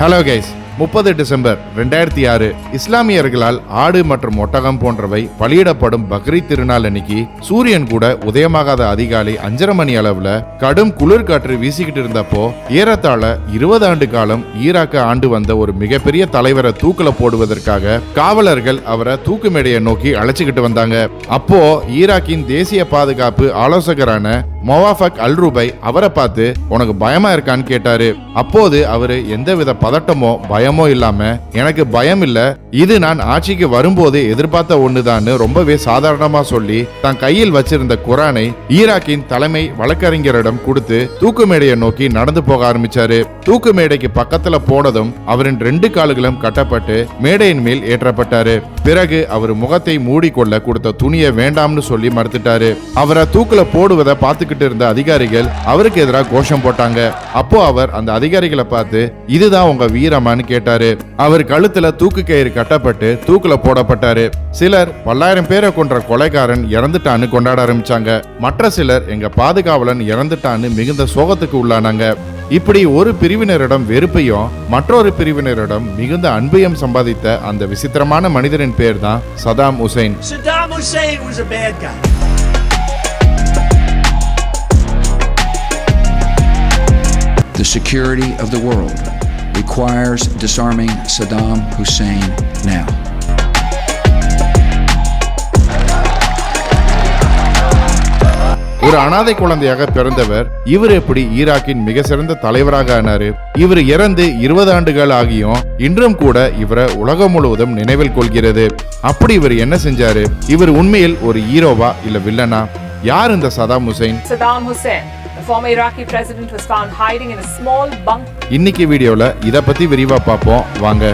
Hello guys முப்பது December ரெண்டாயிரத்தி ஆறு இஸ்லாமியர்களால் ஆடு மற்றும் ஒட்டகம் போன்றவை பலியிடப்படும் பக்ரீத் திருநாள் அன்னைக்கு சூரியன் கூட உதயமாகாத அதிகாலை அஞ்சரை மணி அளவுல கடும் குளிர் காற்று வீசிக்கிட்டு இருந்தப்போ ஏறத்தாழ இருபது ஆண்டு காலம் ஈராக்க ஆண்டு வந்த ஒரு மிகப்பெரிய தலைவரை தூக்கில போடுவதற்காக காவலர்கள் அவரை தூக்கு மேடையை நோக்கி அழைச்சிக்கிட்டு வந்தாங்க. அப்போ ஈராக்கின் தேசிய பாதுகாப்பு ஆலோசகரான மொவாஃபக் அல் ரூபை அவரை பார்த்து உனக்கு பயமா இருக்கான்னு கேட்டாரு. அப்போது அவரு எந்தவித பதட்டமோ பயமோ இல்லாம எனக்கு பயம் இல்ல. இது நான் ஆட்சிக்கு வரும்போது எதிர்பார்த்த ஒண்ணுதான்னு ரொம்பவே சாதாரணமா சொல்லி தன் கையில் வச்சிருந்த குரானை ஈராக்கின் தலைமை வழக்கறிஞரிடம் கொடுத்து தூக்கு மேடையை நோக்கி நடந்து போக ஆரம்பிச்சாரு. தூக்கு மேடைக்கு பக்கத்துல போனதும் அவரின் ரெண்டு கால்களும் கட்டப்பட்டு மேடையின் மேல் ஏற்றப்பட்டாரு. பிறகு அவர் முகத்தை மூடிக்கொள்ள கொடுத்த துணியை வேண்டாம்னு சொல்லி மறுத்துட்டாரு. அவரை தூக்குல போடுவதை பார்த்துக்கிட்டு இருந்த அதிகாரிகள் அவருக்கு எதிராக கோஷம் போட்டாங்க. அப்போ அவர் அந்த அதிகாரிகளை பார்த்து இதுதான் உங்க வீரமானு கேட்டாரு. அவர் கழுத்துல தூக்கு கயிறு கட்டப்பட்டு தூக்குல போடப்பட்டாரு. சிலர் பல்லாயிரம் பேரை கொன்ற கொலைகாரன் இறந்துட்டான்னு கொண்டாட ஆரம்பிச்சாங்க. மற்ற சிலர் எங்க பாதுகாவலன் இறந்துட்டான்னு மிகுந்த சோகத்துக்கு உள்ளானாங்க. இப்படி ஒரு பிரிவினரிடம் வெறுப்பையும் மற்றொரு பிரிவினரிடம் மிகுந்த அன்பையும் சம்பாதித்த அந்த விசித்திரமான மனிதரின் பேர் தான் Saddam Hussein guy. The security of the world. Requires disarming Saddam Hussein now. ஒரு அனாதை குழந்தையாக பிறந்தவர் இவர் எப்படி ஈராக்கின் மிக சிறந்த தலைவராக ஆனாரு? இவர் இறந்து இருபது ஆண்டுகள் ஆகியும் இன்றும் கூட இவரை உலகம் முழுவதும் நினைவில் கொள்கிறது. அப்படி இவர் என்ன செஞ்சாரு? இவர் உண்மையில் ஒரு ஹீரோவா இல்ல வில்லனா யார் இந்த Saddam Hussein? Hussein, the former Iraqi president, was found hiding in a small bunk. இன்னைக்கு வீடியோல இத பத்தி விரிவா பார்ப்போம். வாங்க.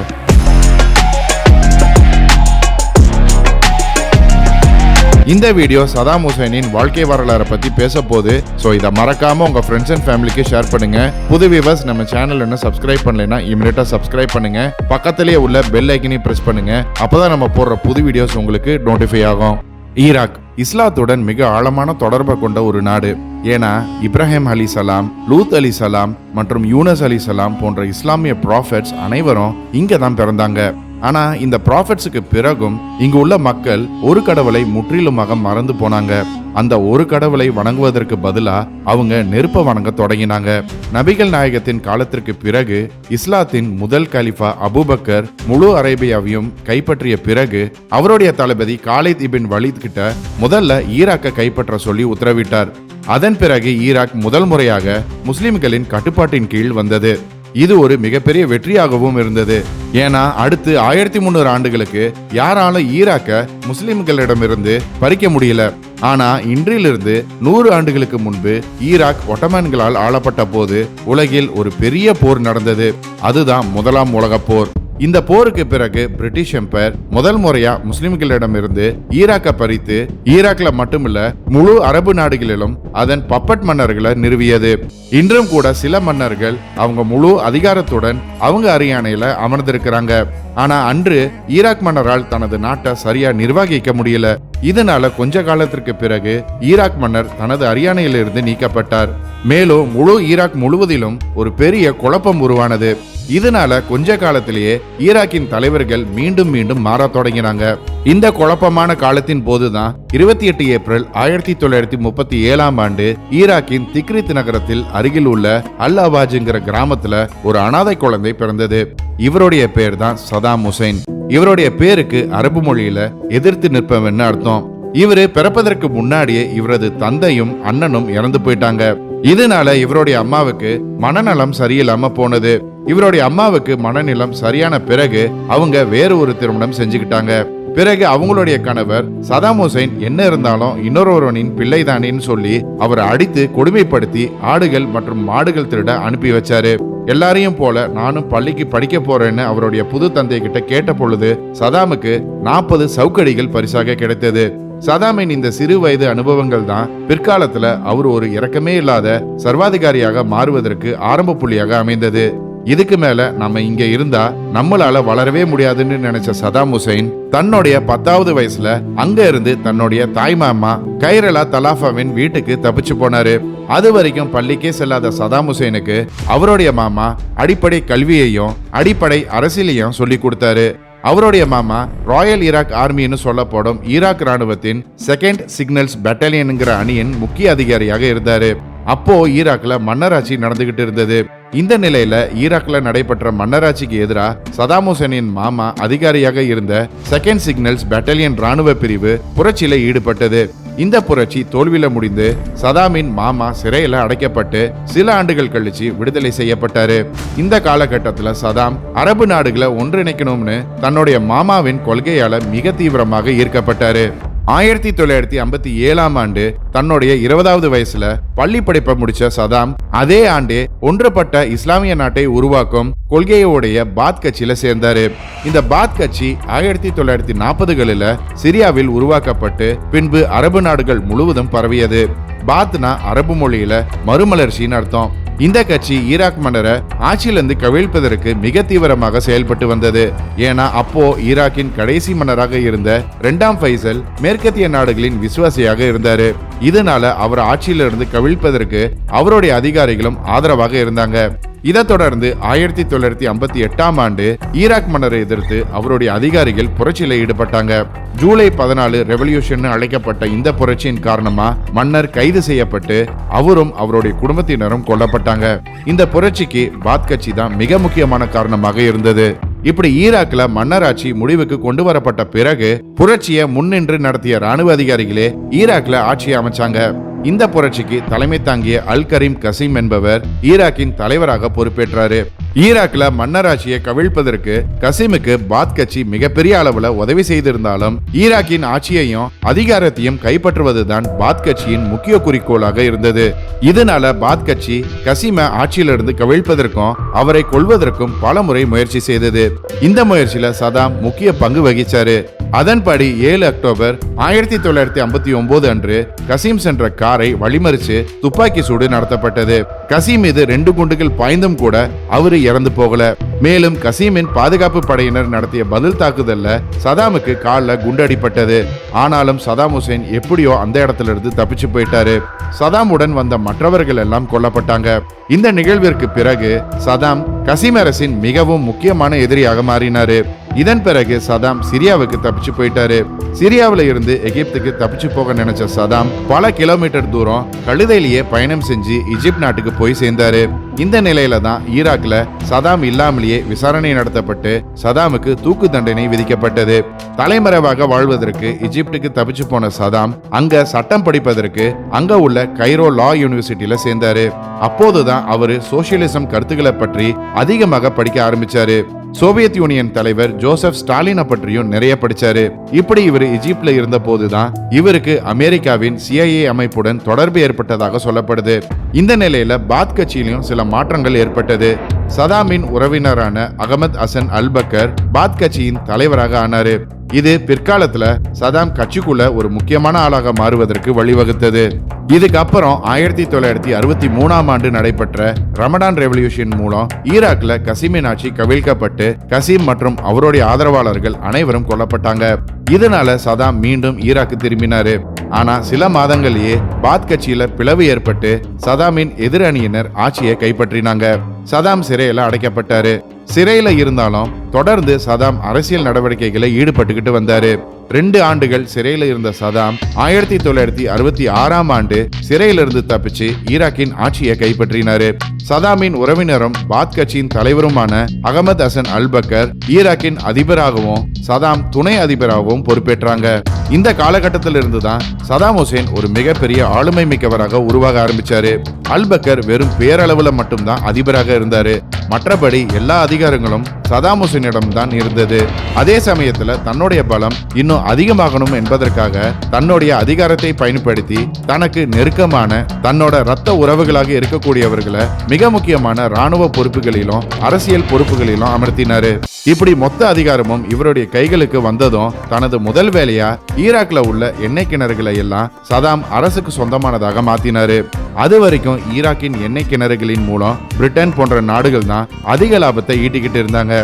இந்த வீடியோ சதாம் ஹுசைனின் வாழ்க்கை வரலாறை பத்தி பேச போகுது ஸோ இதை மறக்காம உங்க ஃப்ரெண்ட்ஸ் அண்ட் ஃபேமிலிக்கு ஷேர் பண்ணுங்க. புது வியூவர்ஸ் நம்ம சேனல் என்ன சப்ஸ்கிரைப் பண்ணலைன்னா இமீடியட்டா சப்ஸ்கிரைப் பண்ணுங்க. பக்கத்திலேயே உள்ள பெல் ஐக்கனையும் பிரஸ் பண்ணுங்க. அப்பதான் நம்ம போடுற புது வீடியோஸ் உங்களுக்கு நோட்டிஃபை ஆகும். ஈராக். இஸ்லாத்துடன் மிக ஆழமான தொடர்பை கொண்ட ஒரு நாடு. ஏன்னா இப்ராஹிம் அலி சலாம் லூத் அலி சலாம் மற்றும் யூனஸ் அலி சலாம் போன்ற இஸ்லாமிய ப்ராஃபெட்ஸ் அனைவரும் இங்கே தான் பிறந்தாங்க. ஆனா இந்த ப்ராஃபெட்ஸுக்கு பிறகும் இங்கு உள்ள மக்கள் ஒரு கடவுளை முற்றிலுமாக மறந்து போனாங்க. அந்த ஒரு கடவுளை வணங்குவதற்கு பதிலா அவங்க நெருப்ப வணங்க தொடங்கினாங்க. நபிகள் நாயகத்தின் காலத்திற்கு பிறகு இஸ்லாத்தின் முதல் கலிஃபா அபூபக்கர் முழு அரேபியாவையும் கைப்பற்றிய பிறகு அவருடைய தளபதி காலித் இபின் வலித் கிட்ட முதல்ல ஈராக்கை கைப்பற்ற சொல்லி உத்தரவிட்டார். அதன் பிறகு ஈராக் முதல் முறையாக முஸ்லிம்களின் கட்டுப்பாட்டின் கீழ் வந்தது. இது ஒரு மிகப்பெரிய வெற்றியாகவும் இருந்தது. ஏன்னா அடுத்து ஆயிரத்தி முந்நூறு ஆண்டுகளுக்கு யாரால ஈராக்க முஸ்லிம்களிடமிருந்து பறிக்க முடியல. ஆனா இன்றிலிருந்து நூறு ஆண்டுகளுக்கு முன்பு ஈராக் ஒட்டமான்களால் ஆளப்பட்ட போது உலகில் ஒரு பெரிய போர் நடந்தது. அதுதான் முதலாம் உலகப் போர். இந்த போருக்கு பிறகு பிரிட்டிஷ் எம்பையர் முதல் முறையா முஸ்லிம்களிடமிருந்து ஈராக்கை பறித்து ஈராக்ல மட்டுமில்ல முழு அரபு நாடுகளிலும் அதன் பப்பட் மன்னர்களை நிறுவியது. இன்றும் கூட சில மன்னர்கள் அவங்க முழு அதிகாரத்துடன் அவங்க அரியணையில அமர்ந்திருக்கிறாங்க. ஆனா அன்று ஈராக் மன்னரால் தனது நாட்டை சரியா நிர்வகிக்க முடியல. இதனால கொஞ்ச காலத்திற்கு பிறகு ஈராக் மன்னர் தனது அரியணையிலிருந்து நீக்கப்பட்டார். மேலும் முழு ஈராக் முழுவதிலும் ஒரு பெரிய குழப்பம் உருவானது. இதனால கொஞ்ச காலத்திலேயே ஈராக்கின் தலைவர்கள் மீண்டும் மீண்டும் மாறத் தொடங்கினாங்க. இந்த குழப்பமான காலத்தின் போதுதான் இருபத்தி எட்டு ஏப்ரல் ஆயிரத்தி தொள்ளாயிரத்தி முப்பத்தி ஏழாம் ஆண்டு ஈராக்கின் திக்ரித் நகரத்தில் அருகில் உள்ள அல் அவாஜுங்கிற கிராமத்துல ஒரு அனாதை குழந்தை பிறந்தது. இவருடைய பேர் தான் சதாம் ஹுசைன். இவருடைய பேருக்கு அரபு மொழியில எதிர்த்து நிற்பவன்னு அர்த்தம் இவரு பிறப்பதற்கு முன்னாடியே இவரது தந்தையும் அண்ணனும் இறந்து போயிட்டாங்க. இதனால இவருடைய அம்மாவுக்கு மனநலம் சரியில்லாம போனது. இவருடைய அம்மாவுக்கு மனநிலம் சரியான பிறகு அவங்க வேறு ஒரு திருமணம் செஞ்சுக்கிட்டாங்க. பிறகு அவங்களுடைய கணவர் சதாம் ஹுசைன் என்ன இருந்தாலும் இன்னொருவரனின் பிள்ளைதானேன்னு சொல்லி அவரை அடித்து கொடுமைப்படுத்தி ஆடுகள் மற்றும் மாடுகள் திருட அனுப்பி வச்சாரு. எல்லாரையும் போல நானும் பள்ளிக்கு படிக்க போறேன்னு அவருடைய புது தந்தை கிட்ட கேட்ட பொழுது சதாமுக்கு நாற்பது சவுக்கடிகள் பரிசாக கிடைத்தது. சதாமின் இந்த சிறு வயது அனுபவங்கள் தான் பிற்காலத்துல அவர் ஒரு இறக்கமே இல்லாத சர்வாதிகாரியாக மாறுவதற்கு ஆரம்ப புள்ளியாக அமைந்தது. இதுக்கு மேல நம்ம இங்க இருந்தா நம்மளால வளரவே முடியாதுன்னு நினைச்ச சதாம் ஹுசைன் தன்னுடைய பத்தாவது வயசுல அங்க இருந்து தன்னுடைய தாய் மாமா கைரலா தலாஃபாவின் வீட்டுக்கு தப்பிச்சு போனாரு. அது வரைக்கும் பள்ளிக்கே செல்லாத சதாம் ஹுசைனுக்கு அவருடைய மாமா அடிப்படை கல்வியையும் அடிப்படை அரசியலையும் சொல்லி கொடுத்தாரு. அவருடைய மாமா ராயல் ஈராக் ஆர்மின்னு சொல்லப்படும் ஈராக் ராணுவத்தின் செகண்ட் சிக்னல்ஸ் பெட்டாலியனுங்கிற அணியின் முக்கிய அதிகாரியாக இருந்தாரு. அப்போ ஈராக்ல மன்னராட்சி நடந்துகிட்டு இருந்தது. இந்த நிலையில ஈராக்ல நடைபெற்ற மன்னராட்சிக்கு எதிராக சதாம் ஹுசேனின் மாமா அதிகாரியாக இருந்த செகண்ட் சிக்னல்ஸ் பெட்டாலியன் ராணுவ பிரிவு புரட்சியில ஈடுபட்டது. இந்த புரட்சி தோல்வியில முடிந்து சதாமின் மாமா சிறையில அடைக்கப்பட்டு சில ஆண்டுகள் கழிச்சு விடுதலை செய்யப்பட்டாரு. இந்த காலகட்டத்துல சதாம் அரபு நாடுகளை ஒன்றிணைக்கணும்னு தன்னுடைய மாமாவின் கொள்கையால மிக தீவிரமாக ஈர்க்கப்பட்டாரு. ஆயிரத்தி தொள்ளாயிரத்தி ஐம்பத்தி ஏழாம் ஆண்டு தன்னுடைய இருபதாவது வயசுல பள்ளி படிப்பை முடிச்ச சதாம் அதே ஆண்டே ஒன்றுபட்ட இஸ்லாமிய நாட்டை உருவாக்கும் கொள்கையோடைய பாத் கட்சியில சேர்ந்தாரு. இந்த பாத் கட்சி ஆயிரத்தி தொள்ளாயிரத்தி நாற்பதுகளில் சிரியாவில் உருவாக்கப்பட்டு பின்பு அரபு நாடுகள் முழுவதும் பரவியது. பாத்னா அரபு மொழியில மறுமலர்ச்சின்னு அர்த்தம். இந்த கட்சி ஈராக் மன்னரை ஆட்சியிலிருந்து கவிழ்ப்பதற்கு மிக தீவிரமாக செயல்பட்டு வந்தது. ஏன்னா அப்போ ஈராக்கின் கடைசி மன்னராக இருந்த இரண்டாம் ஃபைசல் மேற்கத்திய நாடுகளின் விசுவாசியாக இருந்தாரு. இதனால அவர் ஆட்சியிலிருந்து கவிழ்ப்பதற்கு அவருடைய அதிகாரிகளும் ஆதரவாக இருந்தாங்க. இதைத் தொடர்ந்து ஆயிரத்தி தொள்ளாயிரத்தி ஐம்பத்தி எட்டாம் ஆண்டு ஈராக் மன்னரை எதிர்த்து அவருடைய அதிகாரிகள் புரட்சியில ஈடுபட்டாங்க. ஜூலை பதினாலு ரெவல்யூஷன் அழைக்கப்பட்ட இந்த புரட்சியின் காரணமா மன்னர் கைது செய்யப்பட்டு அவரும் அவருடைய குடும்பத்தினரும் கொல்லப்பட்டாங்க. இந்த புரட்சிக்கு பாத் கட்சி தான் மிக முக்கியமான காரணமாக இருந்தது. இப்படி ஈராக்ல மன்னராட்சி முடிவுக்கு கொண்டு வரப்பட்ட பிறகு புரட்சியை முன்னின்று நடத்திய ராணுவ அதிகாரிகளே ஈராக்ல ஆட்சியை அமைச்சாங்க. இந்த புரட்சிக்கு தலைமை தாங்கிய அல் கரீம் கசீம் என்பவர் ஈராக்கின் தலைவராக பொறுப்பேற்றாரு. ஈராக்ல மன்னராட்சியை கவிழ்ப்பதற்கு கசீமுக்கு பாத் கட்சி மிகப்பெரிய அளவுல உதவி செய்திருந்தாலும் ஈராக்கின் ஆட்சியையும் அதிகாரத்தையும் கைப்பற்றுவதுதான் பாத் கட்சியின் முக்கிய குறிக்கோளாக இருந்தது. இதனால பாத் கட்சி கசீம ஆட்சியிலிருந்து கவிழ்ப்பதற்கும் அவரை கொல்வதற்கும் பல முறை முயற்சி செய்தது. இந்த முயற்சியில சதாம் முக்கிய பங்கு வகிச்சாரு. அதன்படி ஏழு அக்டோபர் ஆயிரத்தி தொள்ளாயிரத்தி ஐம்பத்தி ஒன்பது அன்று கசீம் சென்ற கார் காரை வழிமறிச்சு துப்பாக்கி சூடு நடத்தப்பட்டது. கசீம் மீது ரெண்டு குண்டுகள் பாய்ந்தும் கூட அவரு இறந்து போகல. மேலும் கசீமின் பாதுகாப்பு படையினர் நடத்திய பதில் தாக்குதல்ல சதாமுக்கு காலில் குண்டடிப்பட்டது ஆனாலும் சதாம் ஹுசேன் எப்படியோ அந்த இடத்துல இருந்து தப்பிச்சு போயிட்டாரு. சதாமுடன் வந்த மற்றவர்கள் எல்லாம் கொல்லப்பட்டாங்க. இந்த நிகழ்விற்கு பிறகு சதாம் கசீம் அரசின் மிகவும் முக்கியமான எதிரியாக மாறினாரு. இதன் பிறகு சதாம் சிரியாவுக்கு தப்பிச்சு போயிட்டாரு. சிரியாவில இருந்து எகிப்துக்கு தப்பிச்சு போக நினைச்ச சதாம் பல கிலோமீட்டர் தூரம் கழுதையிலேயே பயணம் செஞ்சு இஜிப்ட் நாட்டுக்கு போய் சேர்ந்தாரு. இந்த நிலையில தான் ஈராக்ல சதாம் இல்லாமலேயே விசாரணை நடத்தப்பட்டு சதாமுக்கு தூக்கு தண்டனை விதிக்கப்பட்டது. தலைமறைவாக வாழ்வதற்கு எகிப்துக்கு தப்பிச்சு போன சதாம் அங்க சட்டம் படிப்பதற்கு அங்க உள்ள கைரோ லா யூனிவர்சிட்டியில சேர்ந்தாரு. அப்போதுதான் அவரு சோசியலிசம் கருத்துக்களை பற்றி அதிகமாக படிக்க ஆரம்பிச்சாரு. சோவியத் யூனியன் தலைவர் ஜோசப் ஸ்டாலினை பற்றியும் நிறைய படிச்சாரு. இப்படி இவர் இஜிப்ட்ல இருந்த போதுதான் இவருக்கு அமெரிக்காவின் சிஐஏ அமைப்புடன் தொடர்பு ஏற்பட்டதாக சொல்லப்படுது. இந்த நிலையில பாத் கட்சியிலும் சில மாற்றங்கள் ஏற்பட்டது. சதாமின் உறவினரான அகமது ஹசன் அல்பக்கர் பாத் கட்சியின் தலைவராக ஆனாரு. இது பிற்காலத்துல சதாம் கட்சிக்குள்ள ஒரு முக்கியமான ஆளாக மாறுவதற்கு வழிவகுத்தது. இதுக்கப்புறம் ஆயிரத்தி தொள்ளாயிரத்தி அறுபத்தி மூணாம் ஆண்டு நடைபெற்ற ரமடான் ரெவல்யூஷன் மூலம் ஈராக்ல கசீமின் ஆட்சி கவிழ்க்கப்பட்டு கசீம் மற்றும் அவருடைய ஆதரவாளர்கள் அனைவரும் கொல்லப்பட்டாங்க. இதனால சதாம் மீண்டும் ஈராக்கு திரும்பினாரு. ஆனா சில மாதங்களையே பாத் கட்சியில பிளவு ஏற்பட்டு சதாமின் எதிர் அணியினர் ஆட்சியை கைப்பற்றினாங்க. சதாம் சிறையில அடைக்கப்பட்டாரு. சிறையில இருந்தாலும் தொடர்ந்து சதாம் அரசியல் நடவடிக்கைகளை ஈடுபட்டுக்கிட்டு வந்தாரு. ரெண்டு ஆண்டுகள் சிறையில இருந்த சதாம் ஆயிரத்தி தொள்ளாயிரத்தி அறுபத்தி ஆறாம் ஆண்டு சிறையிலிருந்து தப்பிச்சு ஈராக்கின் ஆட்சியை கைப்பற்றினாரு. சதாமின் உறவினரும் பாத் கட்சியின் தலைவருமான அகமது ஹசன் அல்பக்கர் ஈராக்கின் அதிபராகவும் சதாம் துணை அதிபராகவும் பொறுப்பேற்றாங்க. இந்த காலகட்டத்தில் இருந்து தான் சதாம் ஹுசேன் ஒரு மிகப்பெரிய ஆளுமை மிக்கவராக உருவாக ஆரம்பிச்சாரு. அல்பக்கர் வெறும் பேரளவுல மட்டும்தான் அதிபராக இருந்தாரு. மற்றபடி எல்லா அதிகாரங்களும் சதாம் ஹுசேனிடம் தான் இருந்தது. அதே சமயத்துல தன்னுடைய பலம் இன்னும் இன்னும் அதிகமாகணும் என்பதற்காக தன்னுடைய அதிகாரத்தை பயன்படுத்தி தனக்கு நெருக்கமான தன்னோட ரத்த உறவுகளாக இருக்கக்கூடியவர்களை மிக முக்கியமான ராணுவ பொறுப்புகளிலும் அரசியல் பொறுப்புகளிலும் அமர்த்தினாரு. இப்படி மொத்த அதிகாரமும் இவருடைய கைகளுக்கு வந்ததும் தனது முதல் வேலையா ஈராக்ல உள்ள எண்ணெய் கிணறுகளை எல்லாம் சதாம் அரசுக்கு சொந்தமானதாக மாத்தினாரு. அது வரைக்கும் ஈராக்கின் எண்ணெய் கிணறுகளின் மூலம் பிரிட்டன் போன்ற நாடுகள் தான் அதிக லாபத்தை ஈட்டிக்கிட்டு இருந்தாங்க.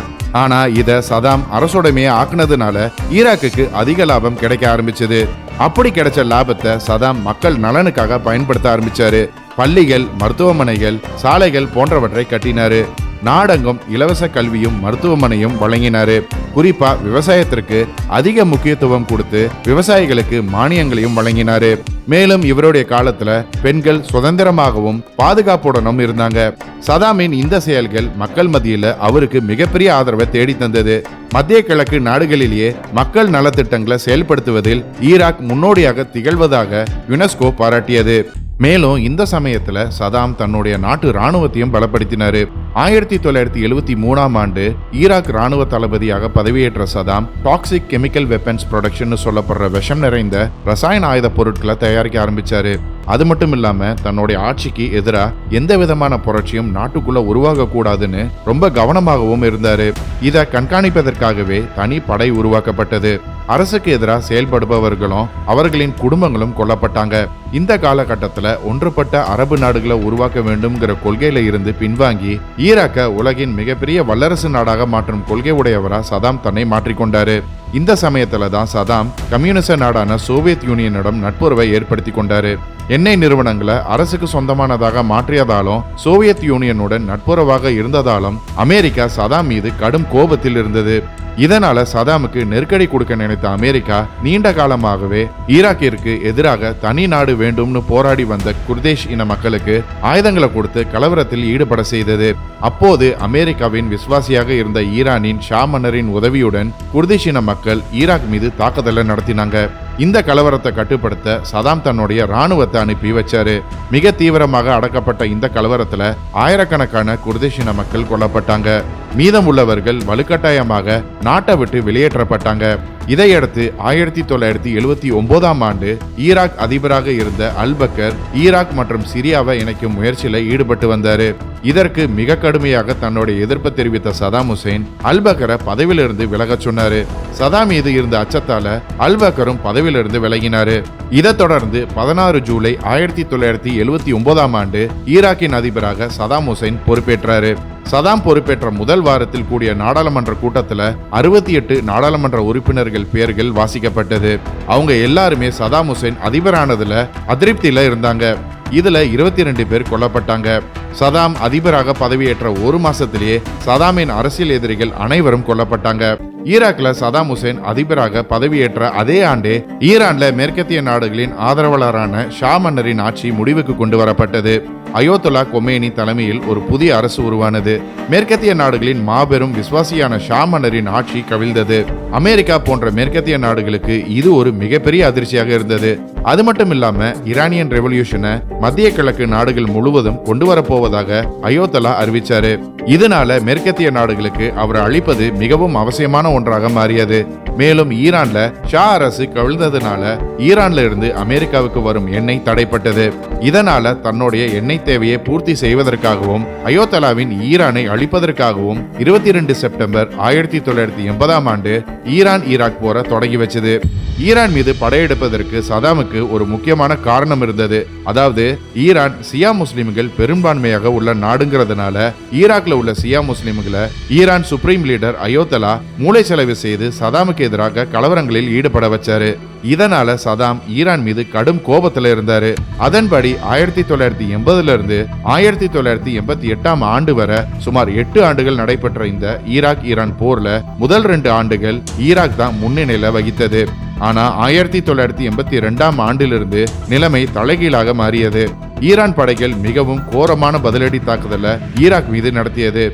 ஆனா இத சதாம் அரசுடைமையை ஆக்குனதுனால ஈராக்குக்கு அதிக லாபம் கிடைக்க ஆரம்பிச்சது. அப்படி கிடைச்ச லாபத்தை சதாம் மக்கள் நலனுக்காக பயன்படுத்த ஆரம்பிச்சாரு. பள்ளிகள் மருத்துவமனைகள் சாலைகள் போன்றவற்றை கட்டினாரு. நாடெங்கும் இலவச கல்வியும் மருத்துவமனையும் வழங்கினாரு. குறிப்பா விவசாயத்திற்கு அதிக முக்கியத்துவம் கொடுத்து விவசாயிகளுக்கு மானியங்களையும் வழங்கினாரு. மேலும் இவருடைய காலத்துல பெண்கள் சுதந்திரமாகவும் பாதுகாப்புடனும் இருந்தாங்க. சதாமின் இந்த செயல்கள் மக்கள் மத்தியில அவருக்கு மிகப்பெரிய ஆதரவை தேடி தந்தது. மத்திய கிழக்கு நாடுகளிலேயே மக்கள் நலத்திட்டங்களை செயல்படுத்துவதில் ஈராக் முன்னோடியாக திகழ்வதாக யுனெஸ்கோ பாராட்டியது. மேலும் இந்த சமயத்தில் சதாம் தன்னுடைய நாட்டு ராணுவத்தையும் பலப்படுத்தினாரு. ஆயிரத்தி தொள்ளாயிரத்தி எழுபத்தி மூணாம் ஆண்டு ஈராக் ராணுவ தளபதியாக பதவியேற்ற Saddam toxic chemical weapons production சொல்லப்படுற விஷம் நிறைந்த ரசாயன ஆயுத பொருட்களை தயாரிக்க ஆரம்பிச்சாரு. அது மட்டும் இல்லாம தன்னுடைய ஆட்சிக்கு எதிராக எந்த விதமான புரட்சியும் நாட்டுக்குள்ள உருவாக கூடாதுன்னு ரொம்ப கவனமாகவும் இருந்தாரு. இதை கண்காணிப்பதற்காகவே தனி படை உருவாக்கப்பட்டது. அரசுக்கு எதிராக செயல்படுபவர்களும் அவர்களின் குடும்பங்களும் கொல்லப்பட்டாங்க. இந்த காலகட்டத்தில் ஒன்றுபட்ட அரபு நாடுகளை உருவாக்க வேண்டும்ங்கிற கொள்கையில இருந்து பின்வாங்கி ஈராக்க உலகின் மிகப்பெரிய வல்லரசு நாடாக மாற்றும் கொள்கை உடையவராக சதாம் தன்னை மாற்றிக்கொண்டாரு. இந்த சமயத்துல தான் சதாம் கம்யூனிச நாடான சோவியத் யூனியனிடம் நட்புறவை ஏற்படுத்தி கொண்டாரு. எண்ணெய் நிறுவனங்களை அரசுக்கு சொந்தமானதாக மாற்றியதாலும் சோவியத் யூனியனுடன் நட்புறவாக இருந்ததாலும் அமெரிக்கா சதாம் மீது கடும் கோபத்தில் இருந்தது. இதனால சதாமுக்கு நெருக்கடி கொடுக்க நினைத்த அமெரிக்கா நீண்ட காலமாகவே ஈராக்கிற்கு எதிராக தனி நாடு வேண்டும்னு போராடி வந்த குர்தேஷ் இன மக்களுக்கு ஆயுதங்களை கொடுத்து கலவரத்தில் ஈடுபட செய்தது. அப்போது அமெரிக்காவின் விசுவாசியாக இருந்த ஈரானின் ஷா மன்னரின் உதவியுடன் குர்திஷ் இன மக்கள் ஈராக் மீது தாக்குதலை நடத்தினாங்க. இந்த கலவரத்தை கட்டுப்படுத்த சதாம் தன்னுடைய ராணுவத்தை அனுப்பி வச்சாரு. மிக தீவிரமாக அடக்கப்பட்ட இந்த கலவரத்துல ஆயிரக்கணக்கான குர்திஷின மக்கள் கொல்லப்பட்டாங்க. மீதம் உள்ளவர்கள் வலுக்கட்டாயமாக நாட்டை விட்டு வெளியேற்றப்பட்டாங்க. இதையடுத்து ஆயிரத்தி தொள்ளாயிரத்தி எழுவத்தி ஒன்பதாம் ஆண்டு ஈராக் அதிபராக இருந்த அல்பக்கர் ஈராக் மற்றும் சிரியாவை இணைக்கும் முயற்சியில ஈடுபட்டு வந்தாரு. இதற்கு மிக கடுமையாக தன்னுடைய எதிர்ப்பு தெரிவித்த சதாம் ஹுசேன் அல்பக்கரை பதவியிலிருந்து விலகச் சொன்னாரு. சதாம் மீது இருந்த அச்சத்தால அல்பக்கரும் பதவியிலிருந்து விலகினார். இதைத் தொடர்ந்து பதினாறு ஜூலை ஆயிரத்தி தொள்ளாயிரத்தி எழுவத்தி ஒன்பதாம் ஆண்டு ஈராக்கின் அதிபராக சதாம் ஹுசைன் பொறுப்பேற்றாரு. சதாம் பொறுப்பேற்ற முதல் வாரத்தில் கூடிய நாடாளுமன்ற கூட்டத்தில் அறுபத்தி எட்டு நாடாளுமன்ற உறுப்பினர்கள் பெயர்கள் வாசிக்கப்பட்டது. அவங்க எல்லாருமே சதாம் ஹுசைன் அதிபரானதுல அதிருப்தியில இருந்தாங்க. இதுல இருபத்தி ரெண்டு பேர் கொல்லப்பட்டாங்க. சதாம் அதிபராக பதவியேற்ற ஒரு மாசத்திலேயே சதாமின் அரசியல் எதிரிகள் அனைவரும் கொல்லப்பட்டாங்க. ஈராக்ல சதாம் ஹுசேன் அதிபராக பதவியேற்ற அதே ஆண்டே ஈரான்ல மேற்கத்திய நாடுகளின் ஆதரவாளரான ஷா மன்னரின் ஆட்சி முடிவுக்கு கொண்டு வரப்பட்டது. அயோத்தலா கொமேனி தலைமையில் ஒரு புதிய அரசு உருவானது. மேற்கத்திய நாடுகளின் மாபெரும் விசுவாசியான ஷா மன்னரின் ஆட்சி கவிழ்ந்தது. அமெரிக்கா போன்ற மேற்கத்திய நாடுகளுக்கு இது ஒரு மிகப்பெரிய அதிர்ச்சியாக இருந்தது. அது மட்டும் இல்லாம ஈரானியன் ரெவல்யூஷனை மத்திய கிழக்கு நாடுகள் முழுவதும் கொண்டு வரப்போவதாக அயோத்தலா அறிவிச்சாரு. இதனால மேற்கத்திய நாடுகளுக்கு அவர் அளிப்பது மிகவும் அவசியமான ஒன்றாக மாறியது. மேலும் ஈரான்ல ஷா அரசு கவிழ்ந்ததுனால ஈரான்ல இருந்து அமெரிக்காவுக்கு வரும் எண்ணெய் தடைப்பட்டது. இதனால தன்னுடைய எண்ணெய் தேவையை பூர்த்தி செய்வதற்காகவும் அயோத்தலாவின் ஈரானை அழிப்பதற்காகவும் இருபத்தி ரெண்டு செப்டம்பர் ஆயிரத்தி தொள்ளாயிரத்தி எண்பதாம் ஆண்டு ஈரான் ஈராக் போரை தொடங்கி வச்சது. ஈரான் மீது படையெடுப்பதற்கு சதாமுக்கு ஒரு முக்கியமான காரணம் இருந்தது. அதாவது ஈரான் சியா முஸ்லிம்கள் பெரும்பான்மையாக உள்ள நாடுங்கிறதுனால ஈராக்ல உள்ள சியா முஸ்லிம்களை ஈரான் சுப்ரீம் லீடர் அயோத்தலா மூளை செலவு செய்து சதாமுக்கு எதிராக கலவரங்களில் ஈடுபட வச்சாரு. இதனால சதாம் ஈரான் மீது கடும் கோபத்தில் இருந்தாரு. அதன்படி ஆயிரத்தி தொள்ளாயிரத்தி எண்பதுல இருந்து ஆயிரத்தி தொள்ளாயிரத்தி எண்பத்தி எட்டாம் ஆண்டு வரை சுமார் எட்டு ஆண்டுகள் நடைபெற்ற இந்த ஈராக் ஈரான் போர்ல முதல் ரெண்டு ஆண்டுகள் ஈராக் தான் முன்னிலையில வகித்தது. ஆனா ஆயிரத்தி தொள்ளாயிரத்தி எண்பத்தி ரெண்டாம் ஆண்டிலிருந்து நிலைமை தலைகீழாக மாறியது. ஈரான் படைகள் மிகவும் கோரமான பதிலடி தாக்குதலை ஈராக் மீது நடத்தியது.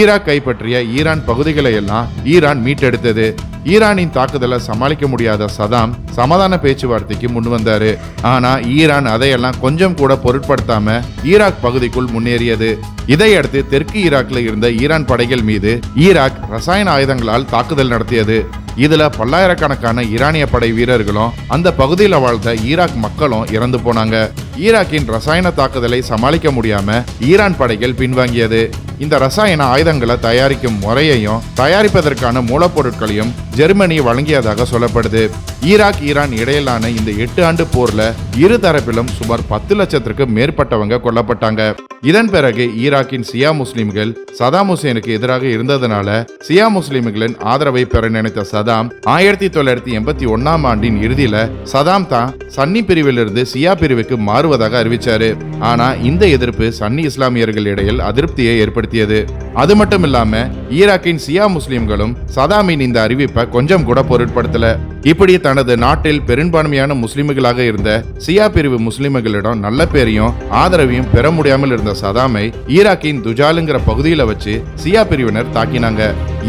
ஈராக் கைப்பற்றிய ஈரான் பகுதிகளை எல்லாம் ஈரான் மீட்டெடுத்தது. ஈரானின் தாக்குதலை சமாளிக்க முடியாத சதாம் சமாதான பேச்சுவார்த்தைக்கு முன் வந்தாரு. ஆனா ஈரான் அதையெல்லாம் கொஞ்சம் கூட பொருட்படுத்தாம ஈராக் பகுதிக்குள் முன்னேறியது. இதையடுத்து தெற்கு ஈராக்ல இருந்த ஈரான் படைகள் மீது ஈராக் ரசாயன ஆயுதங்களால் தாக்குதல் நடத்தியது. இதுல பல்லாயிரக்கணக்கான ஈரானிய படை வீரர்களும் அந்த பகுதியில் வாழ்ந்த ஈராக் மக்களும் இறந்து போனாங்க. ஈராக்கின் ரசாயன தாக்குதலை சமாளிக்க முடியாம ஈரான் படைகள் பின்வாங்கியது. இந்த ரசாயன ஆயுதங்களை தயாரிக்கும் முறையையும் தயாரிப்பதற்கான மூலப்பொருட்களையும் ஜெர்மனி வழங்கியதாக சொல்லப்படுது. ஈராக் ஈரான் இடையிலான இந்த எட்டு ஆண்டு போர்ல இரு தரப்பிலும் சுமார் பத்து லட்சத்திற்கு மேற்பட்டவங்க கொல்லப்பட்டாங்க. இதன் பிறகு ஈராக்கின் சியா முஸ்லிம்கள் சதாம் ஹுசேனுக்கு எதிராக இருந்ததனால சியா முஸ்லிம்களின் ஆதரவை பெற நினைத்த சதாம் ஆயிரத்தி தொள்ளாயிரத்தி எண்பத்தி ஒன்னாம் ஆண்டின் இறுதியில சதாம் தான் சன்னி பிரிவிலிருந்து சியா பிரிவுக்கு மாறுவதாக அறிவிச்சாரு. ஆனா இந்த எதிர்ப்பு சன்னி இஸ்லாமியர்கள் இடையில் அதிருப்தியை ஏற்படுத்தியது. அது மட்டும் இல்லாம ஈராக்கின் சியா முஸ்லிம்களும் சதாமின் இந்த அறிவிப்பை கொஞ்சம் கூட பொருட்படுத்தல. இப்படி தனது நாட்டில் பெரும்பான்மையான முஸ்லிம்களாக இருந்த சியா பிரிவு முஸ்லிம்களிடம் நல்ல பேரையும் ஆதரவையும் பெற முடியாமல் இருந்த சதாமை ஈராக்கின் துஜாலுங்கிற பகுதியில வச்சு சியா பிரிவினர் தாக்கினாங்க.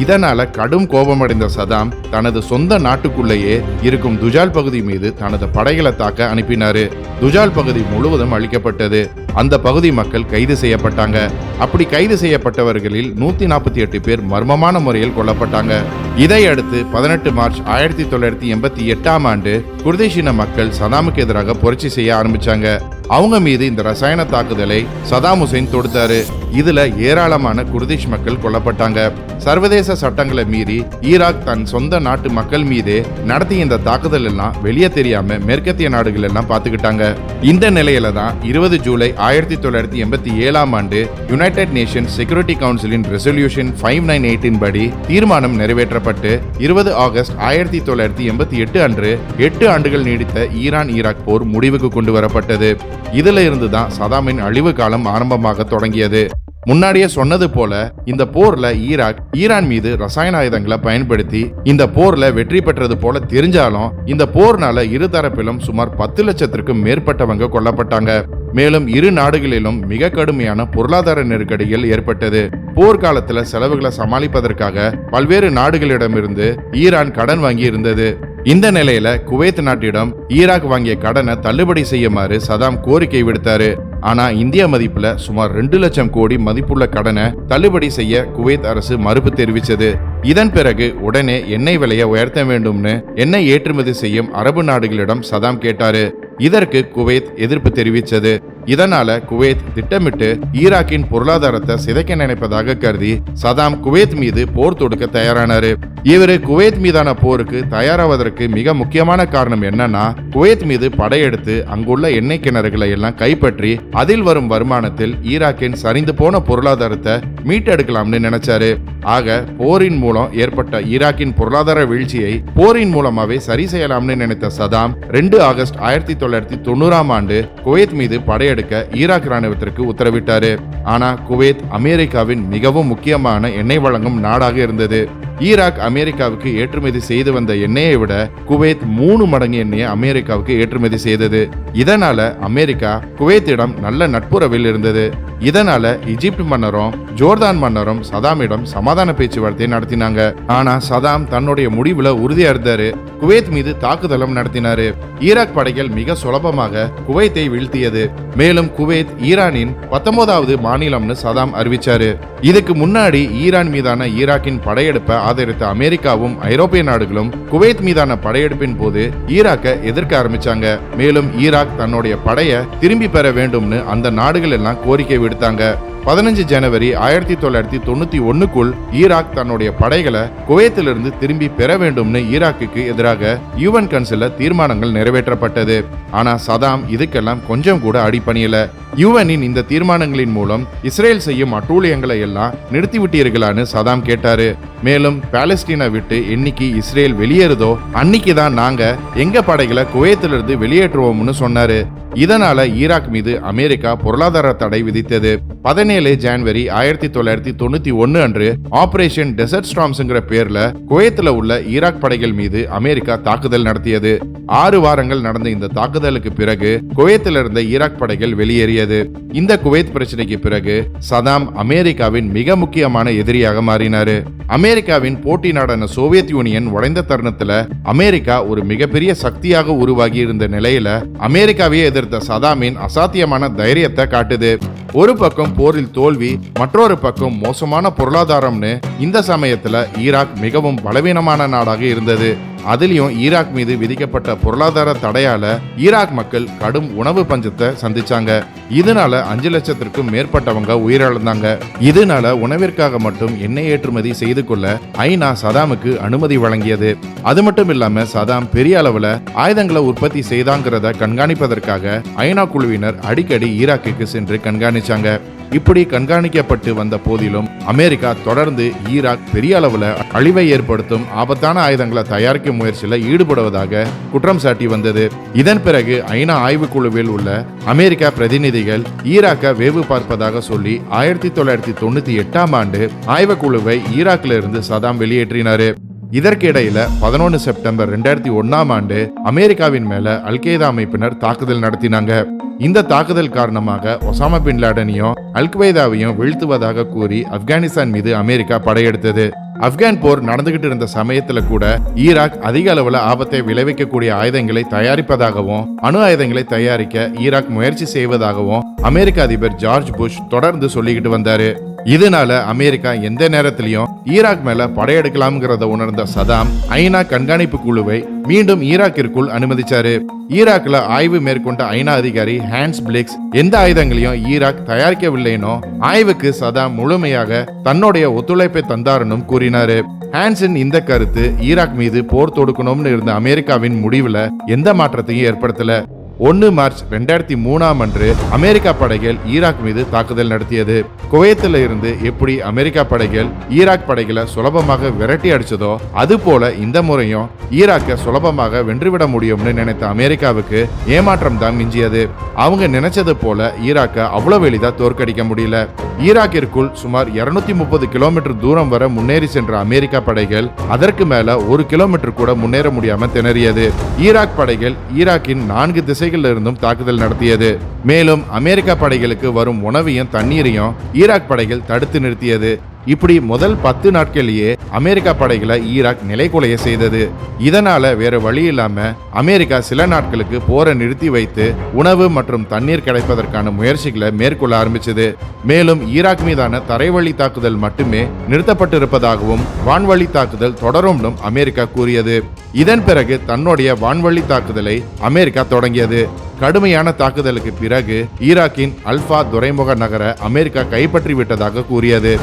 இதனால கடும் கோபமடைந்த சதாம் தனது சொந்த நாட்டுக்குள்ளேயே இருக்கும் துஜால் பகுதி மீது தனது படைகளை தாக்க அனுப்பினாரு. துஜால் பகுதி முழுவதும் அழிக்கப்பட்டது. அந்த பகுதி மக்கள் கைது செய்யப்பட்டாங்க. அப்படி கைது செய்யப்பட்டவர்களில் நூத்தி நாற்பத்தி எட்டு பேர் மர்மமான முறையில் கொல்லப்பட்டாங்க. இதையடுத்து பதினெட்டு மார்ச் ஆயிரத்தி தொள்ளாயிரத்தி எண்பத்தி எட்டாம் ஆண்டு குர்திஷின மக்கள் சதாமுக்கு எதிராக புரட்சி செய்ய ஆரம்பிச்சாங்க. அவங்க மீது இந்த ரசாயன தாக்குதலை சதாம் ஹுசைன் தொடுத்தாரு. இதுல ஏராளமான குர்திஷ் மக்கள் கொல்லப்பட்டாங்க. சர்வதேச சட்டங்களை மீறி ஈராக் தன் சொந்த நாட்டு மக்கள் மீதே நடத்திய இந்த தாக்குதல் எல்லாம் வெளியே தெரியாம மேற்கத்திய நாடுகள் எல்லாம் பார்த்துக்கிட்டாங்க. இந்த நிலையில தான் இருபது ஜூலை ஆயிரத்தி தொள்ளாயிரத்தி எண்பத்தி ஏழாம் ஆண்டு யுனைடெட் நேஷன் செக்யூரிட்டி கவுன்சிலின் ரெசல்யூஷன் ஃபைவ் நைன் எயிட்டின் படி தீர்மானம் நிறைவேற்றப்பட்டு இருபது ஆகஸ்ட் ஆயிரத்தி தொள்ளாயிரத்தி எண்பத்தி எட்டு அன்று எட்டு ஆண்டுகள் நீடித்த ஈரான் ஈராக் போர் முடிவுக்கு கொண்டு வரப்பட்டது. இதுல இருந்து தான் சதாமின் அழிவு காலம் ஆரம்பமாக தொடங்கியது. முன்னாடியே சொன்னது போல இந்த போர்ல ஈராக் ஈரான் மீது ரசாயன ஆயுதங்களை பயன்படுத்தி இந்த போர்ல வெற்றி பெற்றது போல தெரிஞ்சாலும் இந்த போர்னால இரு தரப்பிலும் சுமார் பத்து லட்சத்திற்கும் மேற்பட்டவங்க கொல்லப்பட்டாங்க. மேலும் இரு நாடுகளிலும் மிக கடுமையான பொருளாதார நெருக்கடிகள் ஏற்பட்டது. போர்க்காலத்துல செலவுகளை சமாளிப்பதற்காக பல்வேறு நாடுகளிடமிருந்து ஈரான் கடன் வாங்கி இருந்தது. இந்த நிலையில குவைத் நாட்டிடம் ஈராக் வாங்கிய கடனை தள்ளுபடி செய்யுமாறு சதாம் கோரிக்கை விடுத்தாரு. ஆனா இந்திய மதிப்புல சுமார் ரெண்டு லட்சம் கோடி மதிப்புள்ள கடனை தள்ளுபடி செய்ய குவைத் அரசு மறுப்பு தெரிவித்தது இதன் பிறகு உடனே எண்ணெய் விலையை உயர்த்த வேண்டும்னு எண்ணெய் ஏற்றுமதி செய்யும் அரபு நாடுகளிடம் சதாம் கேட்டாரு. இதற்கு குவைத் எதிர்ப்பு தெரிவித்தது. இதனால குவைத் திட்டமிட்டு ஈராக்கின் பொருளாதாரத்தை சிதைக்க நினைப்பதாக கருதி சதாம் குவைத் மீது போர் தொடுக்க தயாரானாரு. இவரு குவைத் மீதான போருக்கு தயாராவதற்கு மிக முக்கியமான காரணம் என்னன்னா குவைத் மீது படையெடுத்து அங்குள்ள எண்ணெய் கிணறுகளை எல்லாம் கைப்பற்றி அதில் வரும் வருமானத்தில் ஈராக்கின் சரிந்து போன பொருளாதாரத்தை மீட்டெடுக்கலாம்னு நினைச்சாரு. ஆக போரின் மூலம் மூலம் ஏற்பட்ட ஈராக்கின் பொருளாதார வீழ்ச்சியை போரின் மூலமாவே சரி செய்யலாம்னு நினைத்த சதாம் ரெண்டு ஆகஸ்ட் ஆயிரத்தி தொள்ளாயிரத்தி தொண்ணூறாம் ஆண்டு குவைத் மீது படையெடுக்க ஈராக் ராணுவத்திற்கு உத்தரவிட்டாரு. ஆனா குவைத் அமெரிக்காவின் மிகவும் முக்கியமான எண்ணெய் வழங்கும் நாடாக இருந்தது. ஈராக் அமெரிக்காவுக்கு ஏற்றுமதி செய்து வந்த எண்ணெயை விட குவைத் மூணு மடங்கு எண்ணெயை அமெரிக்காவுக்கு ஏற்றுமதி செய்தது. இதனால அமெரிக்கா குவைத்திடம் நல்ல நட்புறவில் இருந்தது. இதனால இஜிப்ட் மன்னரும் ஜோர்தான் மன்னரும் சதாமிடம் சமாதான பேச்சுவார்த்தை நடத்தினாங்க ஆனா சதாம் தன்னுடைய முடிவுல உறுதியா இருந்தாரு. குவைத் மீது தாக்குதலும் நடத்தினாரு. ஈராக் படைகள் மிக சுலபமாக குவைத்தை வீழ்த்தியது. மேலும் குவைத் ஈரானின் பத்தொன்பதாவது மாநிலம்னு சதாம் அறிவிச்சாரு. இதுக்கு முன்னாடி ஈரான் மீதான ஈராக்கின் படையெடுப்பை ஆதரித்த அமெரிக்காவும் ஐரோப்பிய நாடுகளும் குவைத் மீதான படையெடுப்பின் போது ஈராக்கை எதிர்க்க ஆரம்பிச்சாங்க. மேலும் ஈராக் தன்னுடைய படைய திரும்பி பெற வேண்டும்னு அந்த நாடுகள் எல்லாம் கோரிக்கை விடுத்தாங்க. பதினஞ்சு ஜனவரி ஆயிரத்தி தொள்ளாயிரத்தி தொண்ணூத்தி ஒன்றுக்குள் ஈராக் தன்னுடைய படைகளை குவைத்திலிருந்து திரும்பி பெற வேண்டும்னு ஈராக்குக்கு எதிராக யுஎன் கன்சில தீர்மானங்கள் நிறைவேற்றப்பட்டது. ஆனா சதாம் இதுக்கெல்லாம் கொஞ்சம் கூட அடிப்பணியல யுஎனின் இந்த தீர்மானங்களின் மூலம் இஸ்ரேல் செய்யும் அட்டூழியங்களை எல்லாம் நிறுத்திவிட்டீர்களான்னு சதாம் கேட்டாரு. மேலும் பாலஸ்டீனை விட்டு என்னைக்கு இஸ்ரேல் வெளியேறுதோ அன்னைக்கு தான் நாங்க எங்க படைகளை குவைத்திலிருந்து வெளியேற்றுவோம்னு சொன்னாரு. இதனால ஈராக் மீது அமெரிக்கா பொருளாதார தடை விதித்தது. பதினேழு ஜான்வரி ஆயிரத்தி தொள்ளாயிரத்தி தொண்ணூத்தி ஒன்னு அன்று ஆபரேஷன் டெசர்ட் ஸ்டாம்ஸ்ங்கிற பேர்ல குவைத்துல உள்ள ஈராக் படைகள் மீது அமெரிக்கா தாக்குதல் நடத்தியது. ஆறு வாரங்கள் நடந்த இந்த தாக்குதலுக்கு பிறகு குவைத்தில் இருந்த ஈராக் படைகள் வெளியேறியது. இந்த குவைத் பிரச்சனைக்கு பிறகு சதாம் அமெரிக்காவின் மிக முக்கியமான எதிரியாக மாறினாரு. அமெரிக்காவின் போட்டி நாடான சோவியத் யூனியன் உடைந்த தருணத்துல அமெரிக்கா ஒரு மிகப்பெரிய சக்தியாக உருவாகி இருந்த நிலையில அமெரிக்காவையே எதிர்த்த சதாமின் அசாத்தியமான தைரியத்தை காட்டுது. ஒரு பக்கம் போரில் தோல்வி மற்றொரு பக்கம் மோசமான பொருளாதாரம்னு இந்த சமயத்துல ஈராக் மிகவும் பலவீனமான நாடாக இருந்தது. அதுலயும் ஈராக் மீது விதிக்கப்பட்ட பொருளாதார தடையால ஈராக் மக்கள் கடும் உணவு பஞ்சத்தை சந்திச்சாங்க. இதனால அஞ்சு லட்சத்திற்கும் மேற்பட்டவங்க உயிரிழந்தாங்க. இதனால உணவிற்காக மட்டும் எண்ணெய் ஏற்றுமதி செய்து கொள்ள ஐநா சதாமுக்கு அனுமதி வழங்கியது. அது மட்டும் இல்லாம சதாம் பெரிய அளவுல ஆயுதங்களை உற்பத்தி செய்தாங்கிறத கண்காணிப்பதற்காக ஐநா குழுவினர் அடிக்கடி ஈராக்குக்கு சென்று கண்காணிச்சாங்க. இப்படி கண்காணிக்கப்பட்டு வந்த போதிலும் அமெரிக்கா தொடர்ந்து ஈராக் பெரிய அளவில் அழிவை ஏற்படுத்தும் ஆபத்தான ஆயுதங்களை தயாரிக்கும் முயற்சியில் ஈடுபடுவதாக குற்றம் சாட்டி வந்தது. இதன் பிறகு ஐநா ஆய்வுக்குழுவில் உள்ள அமெரிக்கா பிரதிநிதிகள் ஈராக்கை வேவு பார்ப்பதாக சொல்லி ஆயிரத்தி தொள்ளாயிரத்தி தொண்ணூத்தி எட்டாம் ஆண்டு ஆய்வுக்குழுவை ஈராக்கிலிருந்து சதாம் வெளியேற்றினாரு. இதற்கு இடையில பதினொன்று செப்டம்பர் ரெண்டாயிரத்தி ஒன்னாம் ஆண்டு அமெரிக்காவின் மேல அல்கேதா அமைப்பினர் தாக்குதல் நடத்தினாங்க. இந்த தாக்குதல் காரணமாக ஒசாமா பின் லாடனையும் அல்கொய்தாவையும் வீழ்த்துவதாக கூறி ஆப்கானிஸ்தான் மீது அமெரிக்கா படையெடுத்தது. ஆப்கான் போர் நடந்துகிட்டு இருந்த சமயத்துல கூட ஈராக் அதிக அளவுல ஆபத்தை விளைவிக்கக்கூடிய ஆயுதங்களை தயாரிப்பதாகவும் அணு ஆயுதங்களை தயாரிக்க ஈராக் முயற்சி செய்வதாகவும் அமெரிக்க அதிபர் ஜார்ஜ் புஷ் தொடர்ந்து சொல்லிக்கிட்டு வந்தாரு. இதனால அமெரிக்கா எந்த நேரத்திலையும் ஈராக் மேல படையெடுக்கலாம்ங்கிறத உணர்ந்த சதாம் ஐநா கண்காணிப்பு குழுவை மீண்டும் ஈராக்கிற்குள் அனுமதிச்சாரு. ஈராக்ல ஆய்வு மேற்கொண்ட ஐநா அதிகாரி ஹான்ஸ் பிளிக்ஸ் எந்த ஆயுதங்களையும் ஈராக் தயாரிக்கவில்லைனோ ஆய்வுக்கு சதாம் முழுமையாக தன்னுடைய ஒத்துழைப்பை தந்தாருன்னு கூறினார். ஹான்ஸின் இந்த கருத்து ஈராக் மீது போர் தொடுக்கணும்னு இருந்த அமெரிக்காவின் முடிவுல எந்த மாற்றத்தையும் ஏற்படுத்தல. ஒன்னு மார்ச் ரெண்டாயிரத்தி மூணாம் அன்று அமெரிக்கா படைகள் ஈராக் மீது தாக்குதல் நடத்தியது. குவைத்தில் இருந்து எப்படி அமெரிக்கா படைகள் ஈராக் படைகளை சுலபமாக விரட்டி அடிச்சதோ அது போல இந்த முறையும் ஈராக்கை சுலபமாக வென்றுவிட முடியும்னு நினைத்த அமெரிக்காவுக்கு ஏமாற்றம் தான் மிஞ்சியது. அவங்க நினைச்சது போல ஈராக்கை அவ்வளவு எளிதா தோற்கடிக்க முடியல. ஈராக்கிற்குள் சுமார் 230 முப்பது கிலோமீட்டர் தூரம் வர முன்னேறி சென்ற அமெரிக்கா படைகள் அதற்கு மேல ஒரு கிலோமீட்டர் கூட முன்னேற முடியாம திணறியது. ஈராக் படைகள் ஈராக்கின் நான்கு திசைகளில் இருந்தும் தாக்குதல் நடத்தியது. மேலும் அமெரிக்கா படைகளுக்கு வரும் உணவையும் தண்ணீரையும் ஈராக் படைகள் தடுத்து நிறுத்தியது. இப்படி முதல் பத்து நாட்களிலேயே அமெரிக்கா படைகளை ஈராக் நிலைகுலைய செய்தது. இதனால வேற வழி இல்லாம அமெரிக்கா சில நாட்களுக்கு போரை நிறுத்தி வைத்து உணவு மற்றும் தண்ணீர் கிடைப்பதற்கான முயற்சிகளை மேற்கொள்ள ஆரம்பிச்சது. மேலும் ஈராக் மீதான தரைவழி தாக்குதல் மட்டுமே நிறுத்தப்பட்டிருப்பதாகவும் வான்வழி தாக்குதல் தொடரும்னும் அமெரிக்கா கூறியது. இதன் பிறகு தன்னுடைய வான்வழி தாக்குதலை அமெரிக்கா தொடங்கியது. கடுமையான தாக்குதலுக்கு பிறகு ஈராக்கின் அல்ஃபா துறைமுக நகர அமெரிக்கா கைப்பற்றி விட்டதாக கூறியது.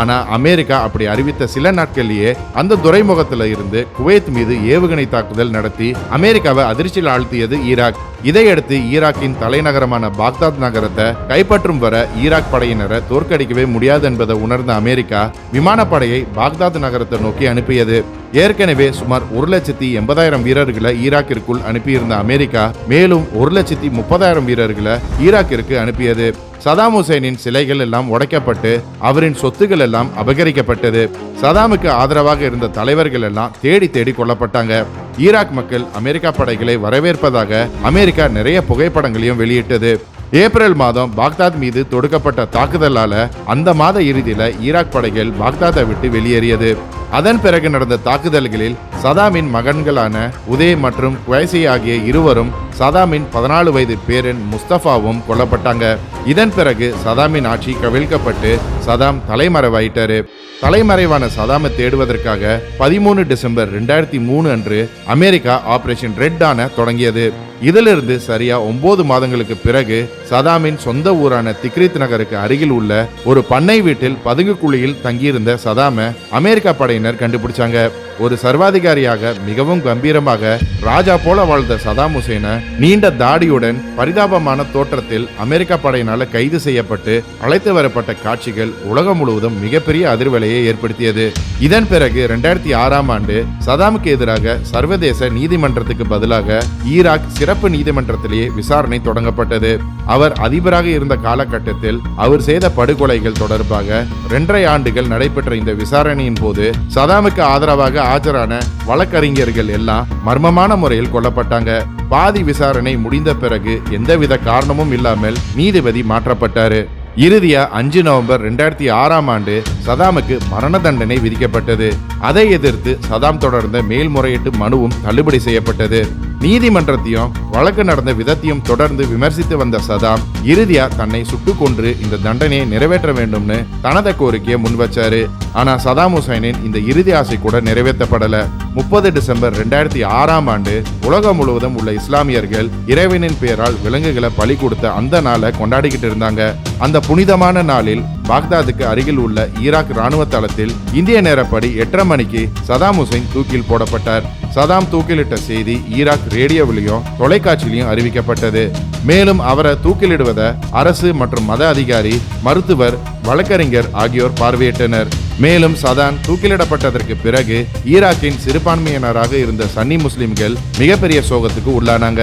ஆனா அமெரிக்கா அப்படி அறிவித்த சில நாட்களிலேயே அந்த துறைமுகத்தில் இருந்து குவைத் மீது ஏவுகணை தாக்குதல் நடத்தி அமெரிக்காவை அதிர்ச்சியில் ஆழ்த்தியது ஈராக். இதையடுத்து ஈராக்கின் தலைநகரமான பாக்தாத் நகரத்தை கைப்பற்றும் வர ஈராக் படையினரை தோற்கடிக்கவே முடியாது என்பதை உணர்ந்த அமெரிக்கா விமானப்படையை பாக்தாத் நகரத்தை நோக்கி அனுப்பியது. ஏற்கனவே சுமார் ஒரு லட்சத்தி எண்பதாயிரம் வீரர்களை ஈராக்கிற்குள் அனுப்பியிருந்த அமெரிக்கா மேலும் ஒரு லட்சத்தி முப்பதாயிரம் வீரர்களை ஈராக்கிற்கு அனுப்பியது. சதாம் ஹுசைனின் சிலைகள் எல்லாம் உடைக்கப்பட்டு அவரின் சொத்துக்கள் எல்லாம் அபகரிக்கப்பட்டது. சதாமுக்கு ஆதரவாக இருந்த தலைவர்கள் எல்லாம் தேடி தேடி கொல்லப்பட்டாங்க. ஈராக் மக்கள் அமெரிக்கா படைகளை வரவேற்பதாக அமெரிக்கா நிறைய புகைப்படங்களையும் வெளியிட்டது. ஏப்ரல் மாதம் பாக்தாத் மீது தொடுக்கப்பட்ட தாக்குதலால அந்த மாத இறுதியில ஈராக் படைகள் பாக்தாத்தை விட்டு வெளியேறியது. அதன் பிறகு நடந்த தாக்குதல்களில் சதாமின் மகன்களான உதே மற்றும் குவைசி ஆகிய இருவரும் சதாமின் பதினாலு வயது பேரன் முஸ்தபாவும் கொல்லப்பட்டாங்க. இதன் பிறகு சதாமின் ஆட்சி கவிழ்க்கப்பட்டு சதாம் தலைமறைவாயிட்டாரு. தலைமறைவான சதாமை தேடுவதற்காக பதிமூணு டிசம்பர் ரெண்டாயிரத்தி மூணு அன்று அமெரிக்கா ஆபரேஷன் ரெட் ஆன தொடங்கியது. இதிலிருந்து சரியா ஒன்பது மாதங்களுக்கு பிறகு சதாமின் சொந்த ஊரான திக்ரித் நகருக்கு அருகில் உள்ள ஒரு பண்ணை வீட்டில் பதுங்கு குழியில் தங்கியிருந்த சதாம அமெரிக்கா படையினர் கண்டுபிடிச்சாங்க. ஒரு சர்வாதிகாரியாக மிகவும் கம்பீரமாக ராஜா போல வாழ்ந்த சதாம் ஹுசேனை நீண்ட தாடியுடன் பரிதாபமான தோற்றத்தில் அமெரிக்கா படையினால கைது செய்யப்பட்டு அழைத்து வரப்பட்ட காட்சிகள் உலகம் முழுவதும் மிகப்பெரிய அதிர்வலையை ஏற்படுத்தியது. இதன் பிறகு ரெண்டாயிரத்தி ஆறாம் ஆண்டு சதாமுக்கு எதிராக சர்வதேச நீதிமன்றத்துக்கு பதிலாக ஈராக் சிற சிறப்பு நீதிமன்றத்திலேயே விசாரணை தொடங்கப்பட்டது. அவர் அதிபராக இருந்த காலகட்டத்தில் அவர் செய்த படுகொலைகள் தொடர்பாக இரண்டரை ஆண்டுகள் நடைபெற்ற இந்த விசாரணையின் போது சதாமுக்கு ஆதரவாக ஆஜரான வழக்கறிஞர்கள் எல்லாம் மர்மமான முறையில் கொல்லப்பட்டாங்க. பாதி விசாரணை முடிந்த பிறகு எந்தவித காரணமும் இல்லாமல் நீதிபதி மாற்றப்பட்டாரு. இறுதியா அஞ்சு நவம்பர் ரெண்டாயிரத்தி ஆறாம் ஆண்டு சதாமுக்கு மரண தண்டனை விதிக்கப்பட்டது. அதை எதிர்த்து சதாம் தொடர்ந்த மேல்முறையீட்டு மனுவும் தள்ளுபடி செய்யப்பட்டது. நீதிமன்றத்தையும் வழக்கு நடந்த விதத்தையும் தொடர்ந்து விமர்சித்து வந்த சதாம் இறுதியா தன்னை சுட்டு கொன்று இந்த தண்டனையை நிறைவேற்ற வேண்டும்னு தனது கோரிக்கையை முன்வச்சாரு. ஆனா சதாம் ஹுசைனின் இந்த இறுதி ஆசை கூட நிறைவேற்றப்படல. முப்பது டிசம்பர் ரெண்டாயிரத்தி ஆறாம் ஆண்டு உலகம் முழுவதும் உள்ள இஸ்லாமியர்கள் இறைவனின் பெயரால் விலங்குகளை பலி கொடுத்த அந்த நாளை கொண்டாடிக்கிட்டு இருந்தாங்க. அந்த புனிதமான நாளில் பாக்தாதுக்கு அருகில் உள்ள ஈராக் ராணுவ தளத்தில் இந்திய நேரப்படி எட்டரை மணிக்கு சதாம் ஹுசைன் தூக்கில் போடப்பட்டார். சதாம் தூக்கிலிட்ட செய்தி ஈராக் ரேடியோவிலையும் தொலைக்காட்சியிலையும் அறிவிக்கப்பட்டது. மேலும் அவரை தூக்கிலிடுவதை அரசு மற்றும் மத அதிகாரி மருத்துவர் வழக்கறிஞர் ஆகியோர் பார்வையிட்டனர். மேலும் சதான் தூக்கிலிடப்பட்டதற்கு பிறகு ஈராக்கின் சிறுபான்மையினராக இருந்த சன்னி முஸ்லிம்கள் மிகப்பெரிய சோகத்துக்கு உள்ளானாங்க.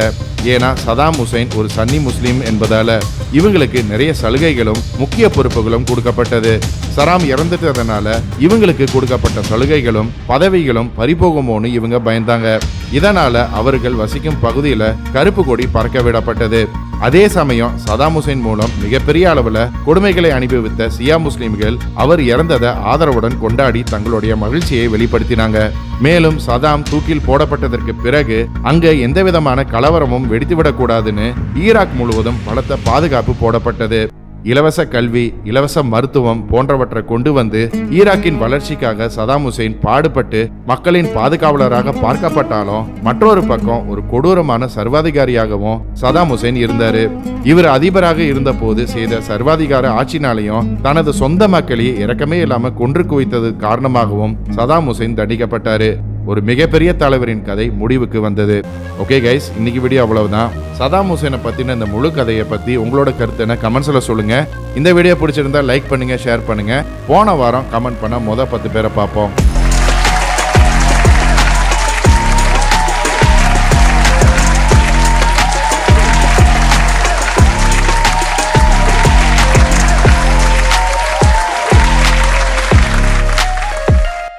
ஏன்னா சதாம் ஹுசைன் ஒரு சன்னி முஸ்லிம் என்பதால இவங்களுக்கு நிறைய சலுகைகளும் முக்கிய பொறுப்புகளும் கொடுக்கப்பட்டது. சராம் இறந்துட்டதுனால இவங்களுக்கு கொடுக்கப்பட்ட சலுகைகளும் பதவிகளும் பறிபோகுமோன்னு இவங்க பயந்தாங்க. இதனால அவர்கள் வசிக்கும் பகுதியில கருப்பு கொடி பறக்க விடப்பட்டது. அதே சமயம் சதாம் ஹுசைன் மூலம் மிகப்பெரிய அளவில் கொடுமைகளை அனுபவித்த சியா முஸ்லீம்கள் அவர் இறந்ததை ஆதரவுடன் கொண்டாடி தங்களுடைய மகிழ்ச்சியை வெளிப்படுத்தினாங்க. மேலும் சதாம் தூக்கில் போடப்பட்டதற்கு பிறகு அங்க எந்தவிதமான கலவரமும் வெடித்துவிடக் கூடாதுன்னு ஈராக் முழுவதும் பலத்த பாதுகாப்பு போடப்பட்டது. இலவச கல்வி இலவச மருத்துவம் போன்றவற்றை கொண்டு வந்து ஈராக்கின் வளர்ச்சிக்காக சதாம் ஹுசைன் பாடுபட்டு மக்களின் பாதுகாவலராக பார்க்கப்பட்டாலும் மற்றொரு பக்கம் ஒரு கொடூரமான சர்வாதிகாரியாகவும் சதாம் ஹுசைன் இருந்தாரு. இவர் அதிபராக இருந்தபோது செய்த சர்வாதிகார ஆட்சினாலையும் தனது சொந்த மக்களை இறக்கமே இல்லாம கொன்று குவித்தது காரணமாகவும் சதாம் ஹுசைன் தண்டிக்கப்பட்டாரு. ஒரு மிகப்பெரிய தலைவரின் கதை முடிவுக்கு வந்தது. ஓகே கைஸ் இன்னைக்கு வீடியோ அவ்வளவுதான். சதாம் ஹுசேனை பத்தின இந்த முழு கதையை பத்தி உங்களோட கருத்து என்ன? கமெண்ட்ஸ்ல சொல்லுங்க. இந்த வீடியோ பிடிச்சிருந்தா லைக் பண்ணுங்க ஷேர் பண்ணுங்க. போன வாரம் கமெண்ட் பண்ண மொதல் பத்து பேரை பார்ப்போம்.